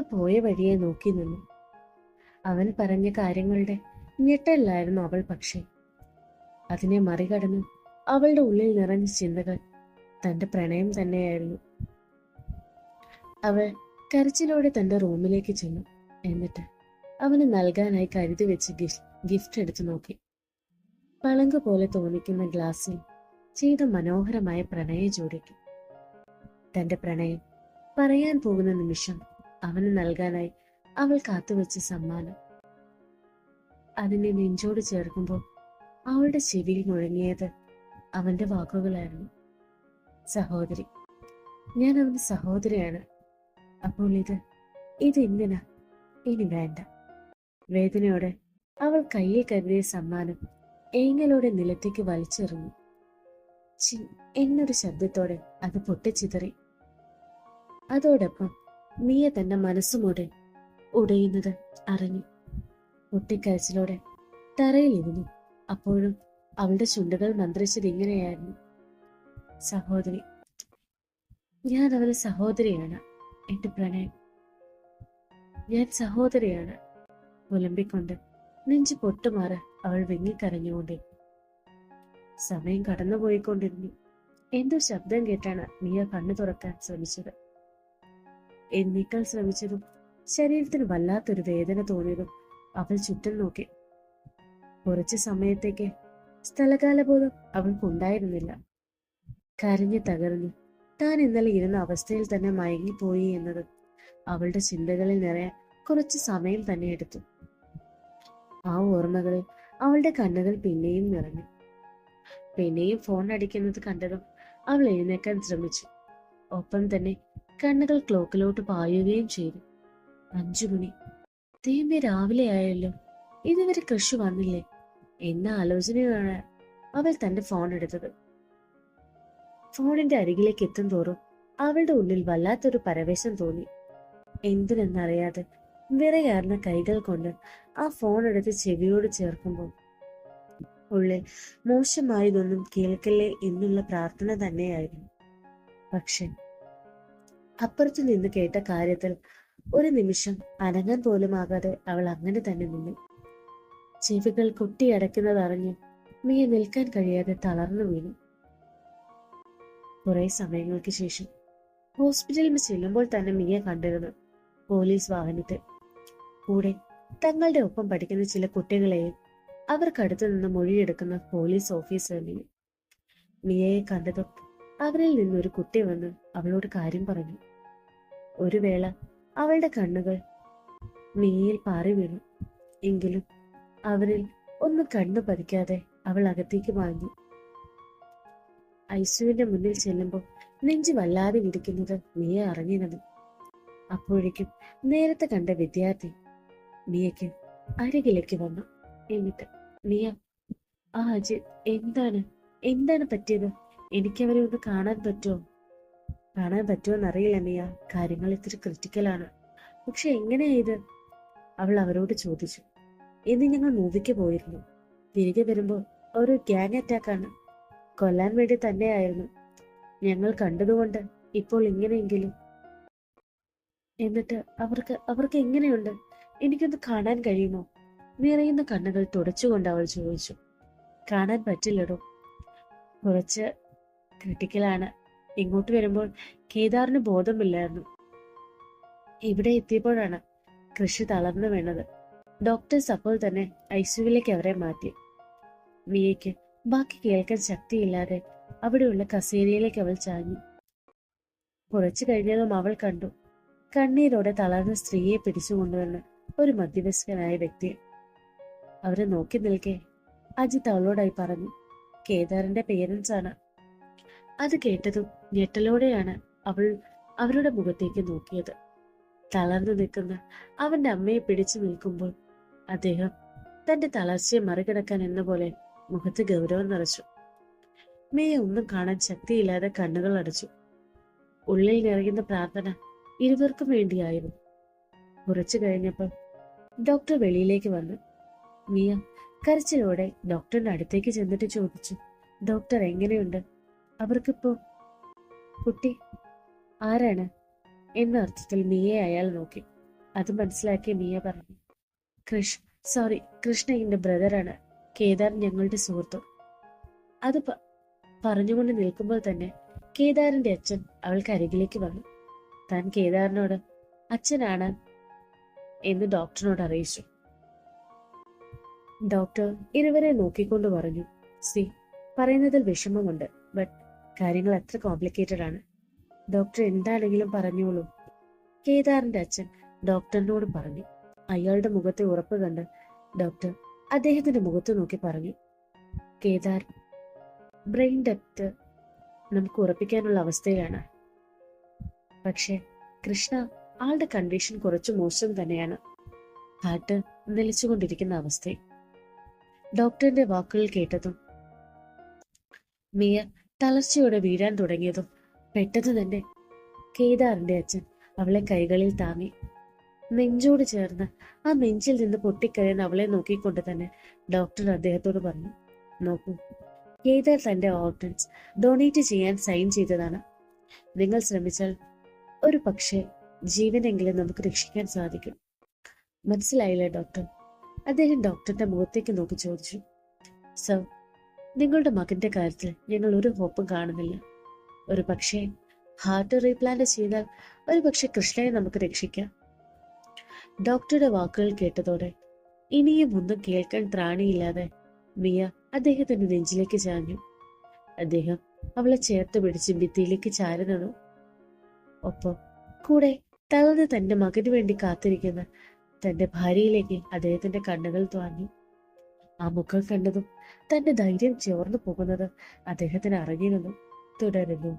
പോയ വഴിയെ നോക്കി നിന്നു. അവൻ പറഞ്ഞ കാര്യങ്ങളുടെ ഞെട്ടല്ലായിരുന്നു അവൾ പക്ഷേ. അതിനെ മറികടന്ന് അവളുടെ ഉള്ളിൽ നിറഞ്ഞ ചിന്തകൾ തന്റെ പ്രണയം തന്നെയായിരുന്നു. അവൾ കരച്ചിലോടെ തന്റെ റൂമിലേക്ക് ചെന്നു. എന്നിട്ട് അവന് നൽകാനായി കരുതി വെച്ച് ഗിഫ്റ്റ് എടുത്തു നോക്കി. പളങ്ക് പോലെ തോന്നിക്കുന്ന ഗ്ലാസ്സിൽ ചെയ്ത മനോഹരമായ പ്രണയ ജോഡിക്ക് തന്റെ പ്രണയം പറയാൻ പോകുന്ന നിമിഷം അവന് നൽകാനായി അവൾ കാത്തുവെച്ച സമ്മാനം. അതിനെ നെഞ്ചോട് ചേർക്കുമ്പോൾ അവളുടെ ചെവിയിൽ മുഴങ്ങിയത് അവന്റെ വാക്കുകളായിരുന്നു. സഹോദരി ഞാൻ അവന്റെ സഹോദരിയാണ്. അപ്പോൾ ഇത് ഇത് എന്തിനാ? ഇനി വേണ്ട. വേദനയോടെ അവൾ കയ്യിൽ കരുതിയ സമ്മാനം ഏങ്ങലോടെ നിലത്തേക്ക് വലിച്ചെറിഞ്ഞു. ചി എന്നൊരു ശബ്ദത്തോടെ അത് പൊട്ടിച്ചിതറി. അതോടൊപ്പം മിയ തന്റെ മനസ്സുമൂടെ ഉടയുന്നത് അറിഞ്ഞു. പൊട്ടിക്കരച്ചിലോടെ തറയിലിരുന്നു അപ്പോഴും അവളുടെ ചുണ്ടുകൾ മന്ത്രിച്ചത് ഇങ്ങനെയായിരുന്നു. സഹോദരി ഞാൻ അവന് സഹോദരിയാണ് എന്റെ പ്രണയം. ഞാൻ സഹോദരിയാണ് പുലമ്പിക്കൊണ്ട് നെഞ്ചു പൊട്ടുമാറ് അവൾ വെങ്ങിക്കരഞ്ഞുകൊണ്ടേ. സമയം കടന്നുപോയിക്കൊണ്ടിരുന്നു. എന്തോ ശബ്ദം കേട്ടാണ് മിയ കണ്ണു തുറക്കാൻ ശ്രമിച്ചത്. എണ്ണീക്കാൻ ശ്രമിച്ചതും ശരീരത്തിന് വല്ലാത്തൊരു വേദന തോന്നിയതും അവൾ ചുറ്റും നോക്കി. കുറച്ചു സമയത്തേക്ക് സ്ഥലകാലബോധം അവൾക്കുണ്ടായിരുന്നില്ല. കരഞ്ഞു തകർന്നു. താൻ ഇന്നലെ ഇരുന്ന അവസ്ഥയിൽ തന്നെ മയങ്ങിപ്പോയി എന്നത് അവളുടെ ചിന്തകളിൽ നിറയാൻ കുറച്ച് സമയം തന്നെ എടുത്തു. ആ ഓർമ്മകളിൽ അവളുടെ കണ്ണുകൾ പിന്നെയും നിറഞ്ഞു. പിന്നെയും ഫോൺ അടിക്കുന്നത് കണ്ടതും അവൾ എഴുന്നേക്കാൻ ശ്രമിച്ചു. ഒപ്പം തന്നെ കണ്ണുകൾ ക്ലോക്കിലോട്ട് പായുകയും ചെയ്തു. അഞ്ചു മണി ദൈവമേ രാവിലെ ആയല്ലോ. ഇതുവരെ കൃഷി വന്നില്ലേ? എന്ന ആലോചനയാണ് അവൾ തന്റെ ഫോൺ എടുത്തത്. ഫോണിന്റെ അരികിലേക്ക് എത്തും തോറും അവളുടെ ഉള്ളിൽ വല്ലാത്തൊരു പരവേശം തോന്നി. എന്തിനെന്നറിയാതെ വിറയാർന്ന കൈകൾ കൊണ്ട് ആ ഫോൺ എടുത്ത് ചെവിയോട് ചേർക്കുമ്പോൾ ഉള്ളിൽ മോശമായതൊന്നും കേൾക്കല്ലേ എന്നുള്ള പ്രാർത്ഥന തന്നെയായിരുന്നു. പക്ഷെ അപ്പുറത്തു നിന്ന് കേട്ട കാര്യത്തിൽ ഒരു നിമിഷം അനങ്ങാൻ പോലും ആകാതെ അവൾ അങ്ങനെ തന്നെ നിന്നു. ചെവികൾ കൊട്ടിയടയ്ക്കുന്നതറിഞ്ഞ് മിയ നിൽക്കാൻ കഴിയാതെ തളർന്നു വീണു. കുറെ സമയങ്ങൾക്ക് ശേഷം ഹോസ്പിറ്റലിൽ ചെല്ലുമ്പോൾ തന്നെ മിയ കണ്ടിരുന്നു പോലീസ് വാഹനത്തിൽ. കൂടെ തങ്ങളുടെ ഒപ്പം പഠിക്കുന്ന ചില കുട്ടികളെയും അവർക്കടുത്തു നിന്ന് മൊഴിയെടുക്കുന്ന പോലീസ് ഓഫീസറിനെയും മിയയെ കണ്ടതും അവരിൽ നിന്നൊരു കുട്ടി വന്ന് അവളോട് കാര്യം പറഞ്ഞു. ഒരു വേള അവളുടെ കണ്ണുകൾ നീയിൽ പാറി വീണു. എങ്കിലും അവരിൽ ഒന്നും കണ്ണു പതിക്കാതെ അവൾ അകത്തേക്ക് വാങ്ങി ഐസുവിന്റെ മുന്നിൽ ചെല്ലുമ്പോൾ നെഞ്ചു വല്ലാതെ വിരിക്കുന്നത് മിയ അറിഞ്ഞിരുന്നു. അപ്പോഴേക്കും നേരത്തെ കണ്ട വിദ്യാർത്ഥി മിയയ്ക്ക് അരികിലേക്ക് വന്നു. എന്നിട്ട് മിയ ആ അജിത് എന്താണ്? എന്താണ് പറ്റിയത്? എനിക്കവരെ ഒന്ന് കാണാൻ പറ്റുമോ? കാണാൻ പറ്റുമോ അറിയില്ല മിയ. കാര്യങ്ങൾ ഇത്തിരി ക്രിറ്റിക്കലാണ് പക്ഷെ എങ്ങനെയാ ഇത്? അവൾ അവരോട് ചോദിച്ചു. ഇന്ന് ഞങ്ങൾ മൂവിക്ക് പോയിരുന്നു. തിരികെ വരുമ്പോൾ ഒരു ഗ്യാങ് അറ്റാക്കാണ് കൊല്ലാൻ വേണ്ടി തന്നെയായിരുന്നു. ഞങ്ങൾ കണ്ടതുകൊണ്ട് ഇപ്പോൾ ഇങ്ങനെയെങ്കിലും. എന്നിട്ട് അവർക്ക് അവർക്ക് എങ്ങനെയുണ്ട്? എനിക്കൊന്ന് കാണാൻ കഴിയുമോ? നിറയുന്ന കണ്ണുകൾ തുടച്ചുകൊണ്ട് അവൾ ചോദിച്ചു. കാണാൻ പറ്റില്ലടോ. കുറച്ച് ക്രിട്ടിക്കലാണ് ഇങ്ങോട്ട് വരുമ്പോൾ കേദാറിന് ബോധമില്ലായിരുന്നു. ഇവിടെ എത്തിയപ്പോഴാണ് കൃഷി തളർന്നു വീണത്. ഡോക്ടേഴ്സ് അപ്പോൾ തന്നെ ഐസിയുവിലേക്ക് അവരെ മാറ്റി. മിയയ്ക്ക് ബാക്കി കേൾക്കാൻ ശക്തിയില്ലാതെ അവിടെയുള്ള കസേരയിലേക്ക് അവൾ ചാഞ്ഞു. കുറച്ചു കഴിഞ്ഞതും അവൾ കണ്ടു. കണ്ണീരോടെ തളർന്ന സ്ത്രീയെ പിടിച്ചുകൊണ്ടുവന്ന് ഒരു മധ്യവയസ്കനായ വ്യക്തി അവരെ നോക്കി നിൽക്കെ അജിത് അവളോടായി പറഞ്ഞു കേദാറിന്റെ പേരൻസ് ആണ് അത് കേട്ടതും ഞെട്ടലോടെയാണ് അവൾ അവരുടെ മുഖത്തേക്ക് നോക്കിയത്. തളർന്നു നിൽക്കുന്ന അവന്റെ അമ്മയെ പിടിച്ചു നിൽക്കുമ്പോൾ അദ്ദേഹം തന്റെ തളർച്ചയെ മറികടക്കാൻ എന്ന പോലെ മുഖത്ത് ഗൗരവം നിറച്ചു. മേയെ ഒന്നും കാണാൻ ശക്തിയില്ലാതെ കണ്ണുകൾ അടച്ചു. ഉള്ളിൽ നിറയുന്ന പ്രാർത്ഥന ഇരുവർക്കും വേണ്ടിയായിരുന്നു. കുറച്ചു കഴിഞ്ഞപ്പോൾ ഡോക്ടർ വെളിയിലേക്ക് വന്നു. മിയ കരച്ചിലോടെ ഡോക്ടറിന്റെ അടുത്തേക്ക് ചെന്നിട്ട് ചോദിച്ചു ഡോക്ടർ എങ്ങനെയുണ്ട്? അവർക്കിപ്പോ കുട്ടി ആരാണ്? എന്ന അർത്ഥത്തിൽ മിയെ അയാൾ നോക്കി. അത് മനസ്സിലാക്കി മിയ പറഞ്ഞു കൃഷ് സോറി കൃഷ്ണ ബ്രദറാണ് കേദാർ ഞങ്ങളുടെ സുഹൃത്തും. അത് പറഞ്ഞുകൊണ്ട് നിൽക്കുമ്പോൾ തന്നെ കേദാറിന്റെ അച്ഛൻ അവൾക്ക് അരികിലേക്ക് വന്നു. താൻ കേദാറിനോട് അച്ഛനാണ് എന്ന് ഡോക്ടറിനോട് അറിയിച്ചു. ഡോക്ടർ ഇരുവരെ നോക്കിക്കൊണ്ട് പറഞ്ഞു സി പറയുന്നതിൽ വിഷമമുണ്ട് ബട്ട് കാര്യങ്ങൾ അത്ര കോംപ്ലിക്കേറ്റഡ് ആണ്. ഡോക്ടർ എന്താണെങ്കിലും പറഞ്ഞോളൂ. കേദാറിന്റെ അച്ഛൻ ഡോക്ടറിനോട് പറഞ്ഞു. അയാളുടെ മുഖത്തെ ഉറപ്പ് കണ്ട് ഡോക്ടർ അദ്ദേഹത്തിന്റെ മുഖത്ത് നോക്കി പറഞ്ഞു. കേദാർ ബ്രെയിൻ ഡെപ്റ്റ് നമുക്ക് ഉറപ്പിക്കാനുള്ള അവസ്ഥയാണ് പക്ഷെ കൃഷ്ണ ആളുടെ കണ്ടീഷൻ കുറച്ച് മോശം തന്നെയാണ്. ഹാർട്ട് നിലച്ചുകൊണ്ടിരിക്കുന്ന അവസ്ഥ ഡോക്ടറിന്റെ വാക്കുകൾ കേട്ടതും മിയ തളർച്ചയോടെ വീഴാൻ തുടങ്ങിയതും പെട്ടെന്ന് തന്നെ കേദാറിന്റെ അച്ഛൻ അവളെ കൈകളിൽ താങ്ങി. നെഞ്ചോട് ചേർന്ന് ആ നെഞ്ചിൽ നിന്ന് പൊട്ടിക്കരയുന്ന അവളെ നോക്കിക്കൊണ്ട് തന്നെ ഡോക്ടർ അദ്ദേഹത്തോട് പറഞ്ഞു നോക്കൂ കേദാർ തന്റെ ഓർഗൻസ് ഡൊണേറ്റ് ചെയ്യാൻ സൈൻ ചെയ്തതാണ്. നിങ്ങൾ ശ്രമിച്ചാൽ ഒരു പക്ഷേ ജീവനെങ്കിലും നമുക്ക് രക്ഷിക്കാൻ സാധിക്കും. മനസ്സിലായില്ല ഡോക്ടർ? അദ്ദേഹം ഡോക്ടറുടെ മുഖത്തേക്ക് നോക്കി ചോദിച്ചു സർ നിങ്ങളുടെ മകന്റെ കാര്യത്തിൽ ഞങ്ങൾ ഒരു ഹോപ്പും കാണുന്നില്ല. ഒരു പക്ഷേ ഹാർട്ട് റീപ്ലാന്റ് ചെയ്താൽ ഒരു പക്ഷേ കൃഷ്ണയെ നമുക്ക് രക്ഷിക്കാം. ഡോക്ടറുടെ വാക്കുകൾ കേട്ടതോടെ ഇനിയും ഒന്നും കേൾക്കാൻ ത്രാണിയില്ലാതെ മിയ അദ്ദേഹത്തിന്റെ നെഞ്ചിലേക്ക് ചാഞ്ഞു. അദ്ദേഹം അവളെ ചേർത്ത് പിടിച്ച് ഭിത്തിയിലേക്ക് ചാരി നിന്നു ഒപ്പം കൂടെ തളർന്ന് തന്റെ മകന് വേണ്ടി കാത്തിരിക്കുന്ന തന്റെ ഭാര്യയിലേക്ക് അദ്ദേഹത്തിന്റെ കണ്ണുകൾ തോന്നി ആ മുഖം കണ്ടതും തന്റെ ധൈര്യം ചോർന്നു പോകുന്നത് അദ്ദേഹത്തിന് അറിഞ്ഞിരുന്നു. തുടരുന്നു.